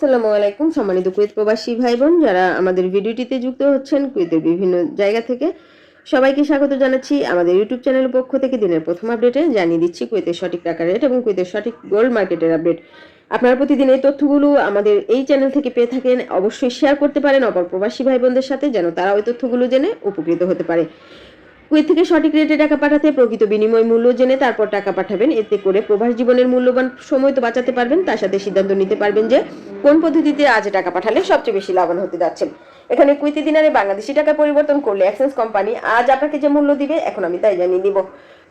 আসসালামু আলাইকুম। সম্মানিত কুয়েত প্রবাসী ভাই বোন যারা আমাদের ভিডিওটিতে যুক্ত হচ্ছেন কুয়েতের বিভিন্ন জায়গা থেকে, সবাইকে স্বাগত জানাচ্ছি আমাদের ইউটিউব চ্যানেলের পক্ষ থেকে দিনের প্রথম আপডেটে। জানিয়ে দিচ্ছি কুয়েতের সঠিক টাকা রেট এবং কুয়েতের সঠিক গোল্ড মার্কেটের আপডেট। আপনারা প্রতিদিন এই তথ্যগুলো আমাদের এই চ্যানেল থেকে পেয়ে থাকেন। অবশ্যই শেয়ার করতে পারেন অপর প্রবাসী ভাই বোনদের সাথে, যেন তারা ওই তথ্যগুলো জেনে উপকৃত হতে পারে। কুয়েত থেকে সঠিক রেটে টাকা পাঠাতে প্রকৃত বিনিময় মূল্য জেনে তারপর টাকা পাঠাবেন। এতে করে প্রবাস জীবনের মূল্যবান সময় তো বাঁচাতে পারবেন। তার সাথে সিদ্ধান্ত নিতে পারবেন যে কোন পদ্ধতিতে আজ টাকা পাঠালে সবচেয়ে বেশি লাভবান হতে যাচ্ছেন। এখানে কুইতি দিনারে বাংলাদেশি টাকা পরিবর্তন করলে এক্সচেঞ্জ কোম্পানি আজ আপনাকে যে মূল্য দিবে, এখন আমি তাই জানিয়ে দিব।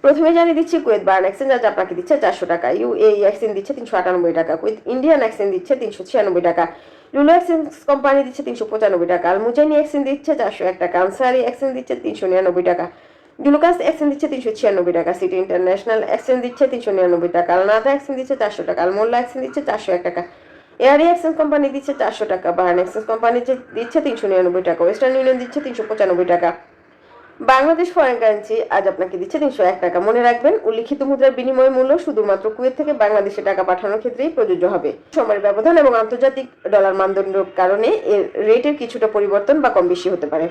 প্রথমে জানিয়ে দিচ্ছি কুয়েত বার্ন এক্সচেঞ্জ, আজ আপনাকে দিচ্ছে চারশো টাকা। ইউ এ এক্সচেঞ্জ দিচ্ছে তিনশো আটানব্বই টাকা। কুয়েত ইন্ডিয়ান এক্সচেঞ্জ দিচ্ছে তিনশো ছিয়ানব্বই টাকা। লুলো এক্সচেঞ্জ কোম্পানি দিচ্ছে তিনশো পঁচানব্বই টাকা। আলমুজানি এক্সচেঞ্জ দিচ্ছে চারশো এক টাকা। আনসারি এক্সচেঞ্জ দিচ্ছে তিনশো নিরানব্বই টাকা। জুলুকাস এক্সচেঞ্জ দিচ্ছে তিনশো ছিয়ানব্বই টাকা। সিটি ইন্টারন্যাশনাল এক্সচেঞ্জ দিচ্ছে তিনশো নিরানব্বই টাকা। আলনাথা এক্সচেঞ্জ দিচ্ছে চারশো টাকা। আলমোল্লা এক্সচেঞ্জ দিচ্ছে চারশো এক টাকা। এয়ারি এক্সচেঞ্জ কোম্পানি দিচ্ছে চারশো টাকা। বার্ন এক্সচেঞ্জ কোম্পানি দিচ্ছে তিনশো নিরানব্বই টাকা। ওয়েস্টার্ন ইউনিয়ন দিচ্ছে তিনশো পঁচানব্বই টাকা। বাংলাদেশ ফরেন কারেন্সি আজ আপনাকে দিচ্ছে তিনশো এক টাকা। মনে রাখবেন, উল্লিখিত মুদ্রার বিনিময় মূল্য শুধুমাত্র কুয়েত থেকে বাংলাদেশে টাকা পাঠানোর ক্ষেত্রেই প্রযোজ্য হবে। সময়ের ব্যবধান এবং আন্তর্জাতিক ডলার মানদণ্ডের কারণে এর রেটের কিছুটা পরিবর্তন বা কম বেশি হতে পারে।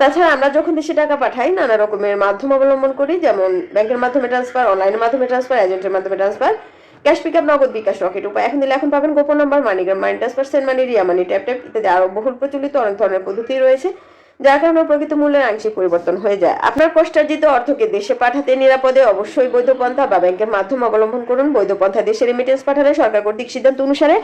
তাছাড়া আমরা যখন দেশে টাকা পাঠাই, নানা রকমের মাধ্যম অবলম্বন করি, যেমন ব্যাংকের মাধ্যমে ট্রান্সফার অনলাইনের মাধ্যমে ট্রান্সফার এজেন্টের মাধ্যমে ট্রান্সফার ক্যাশ পিক আপ নগদ বিকাশ রকেট উপায়। এখন দিলে এখন পাবেন গোপন number MoneyGram money transfer sent money Ria money tap tap ইত্যাদি। আরও বহুল প্রচলিত অনেক ধরনের পদ্ধতি রয়েছে। যার কারণে প্রকৃত মূল্যের আংশিক পরিবর্তন হয়ে যায়। আপনার কষ্টার্জিত অর্থকে দেশে পাঠাতে নিরাপদে অবশ্যই বৈধ পন্থা বা ব্যাংকের মাধ্যম অবলম্বন করুন। বৈধ পন্থা দেশে রেমিটেন্স পাঠালে সরকার কর্তৃক সিদ্ধান্ত অনুসারে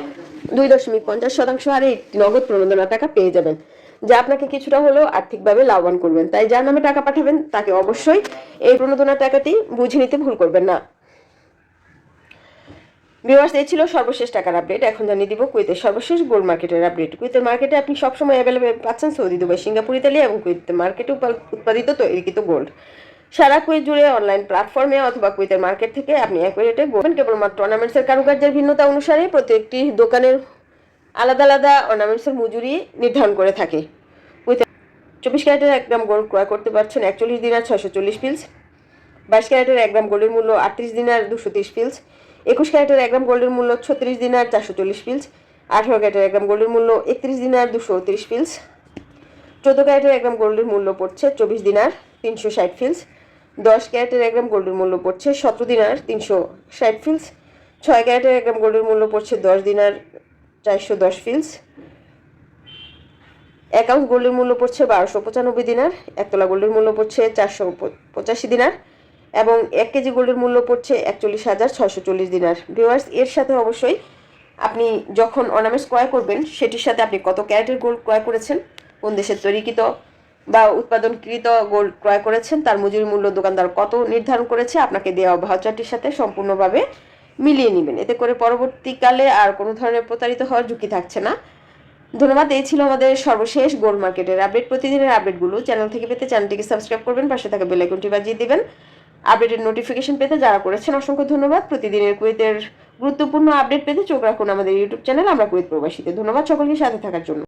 দুই দশমিক পঞ্চাশ শতাংশ হারে নগদ প্রণোদনা টাকা পেয়ে যাবেন, যা আপনাকে কিছুটা হলেও আর্থিকভাবে লাভবান করবেন। তাই যার নামে টাকা পাঠাবেন, তাকে অবশ্যই এই প্রণোদনা টাকাটি বুঝে নিতে ভুল করবেন না। ভিউয়ার্স এই ছিল সর্বশেষ টাকার আপডেট এখন জানিয়ে দিব কুয়েতের সর্বশেষ গোল্ড মার্কেটের আপডেট কুয়েতের মার্কেটে আপনি সবসময় অ্যাভেলেবেল পাচ্ছেন সৌদি, দুবাই, সিঙ্গাপুর, ইতালি এবং কুয়েতের মার্কেটে উৎপাদিত তৈরিকৃত গোল্ড সারা কুয়েত জুড়ে অনলাইন প্ল্যাটফর্মে অথবা কুয়েতের মার্কেট থেকে আপনি এক রেটে গোল্ড কেবলমাত্র অর্নামেন্টসের কারুকার্যের ভিন্নতা অনুসারে প্রত্যেকটি দোকানের আলাদা আলাদা অর্নামেন্টসের মজুরি নির্ধারণ করে থাকে। কুয়েতে চব্বিশ ক্যারেটের এক গ্রাম গোল্ড ক্রয় করতে পারছেন একচল্লিশ দিনার ছয়শো চল্লিশ পিলস বাইশ ক্যারেটের এক গ্রাম গোল্ডের মূল্য আটত্রিশ দিনার দুশো তিরিশ পিলস একুশ ক্যারেটের এক গ্রাম গোল্ডের মূল্য ছত্রিশ দিনার চারশো চল্লিশ পিলস, আঠারো ক্যারেটের এক গ্রাম গোল্ডের মূল্য একত্রিশ দিনার দুশো তিরিশ পিলস, চোদ্দ ক্যারেটের এক গ্রাম গোল্ডের মূল্য পড়ছে চব্বিশ দিনার তিনশো ষাট ফিলস দশ ক্যারেটের এক গ্রাম গোল্ডের মূল্য পড়ছে সতেরো দিনার তিনশো ষাট ফিলস ছয় ক্যারেটের এক গ্রাম গোল্ডের মূল্য পড়ছে দশ দিনার চারশো দশ ফিলস এক আউন্স গোল্ডের মূল্য পড়ছে বারোশো পঁচানব্বই দিনার, একতলা গোল্ডের মূল্য পড়ছে চারশো পঁচাশি দিনার এবং এক কেজি গোল্ডের মূল্য পড়ছে একচল্লিশ হাজার ছয়শো চল্লিশ দিনার। ভিওয়ার্স এর সাথে অবশ্যই আপনি যখন অর্নামেন্টস ক্রয় করবেন, সেটির সাথে আপনি কত ক্যারেটের গোল্ড ক্রয় করেছেন, কোন দেশের তৈরিকৃত বা উৎপাদনকৃত গোল্ড ক্রয় করেছেন, তার মজুরি মূল্য দোকানদার কত নির্ধারণ করেছে, আপনাকে দেওয়া ভাউচারটির সাথে সম্পূর্ণভাবে মিলিয়ে নেবেন। এতে করে পরবর্তীকালে আর কোনো ধরনের প্রতারিত হওয়ার ঝুঁকি থাকছে না। ধন্যবাদ, এই ছিল আমাদের সর্বশেষ গোল্ড মার্কেটের আপডেট, প্রতিদিনের আপডেটগুলো। চ্যানেল থেকে পেতে চ্যানেলটিকে সাবস্ক্রাইব করবেন, পাশে থাকা বেলাইকনটি বাজিয়ে দিবেন। আপডেটের নোটিফিকেশন পেতে যারা করেছেন, অসংখ্য ধন্যবাদ। প্রতিদিনের কুয়েতের গুরুত্বপূর্ণ আপডেট পেতে চোখ রাখুন আমাদের ইউটিউব চ্যানেল আমরা কুয়েত প্রবাসীতে ধন্যবাদ সকলকে, সাথে থাকার জন্য।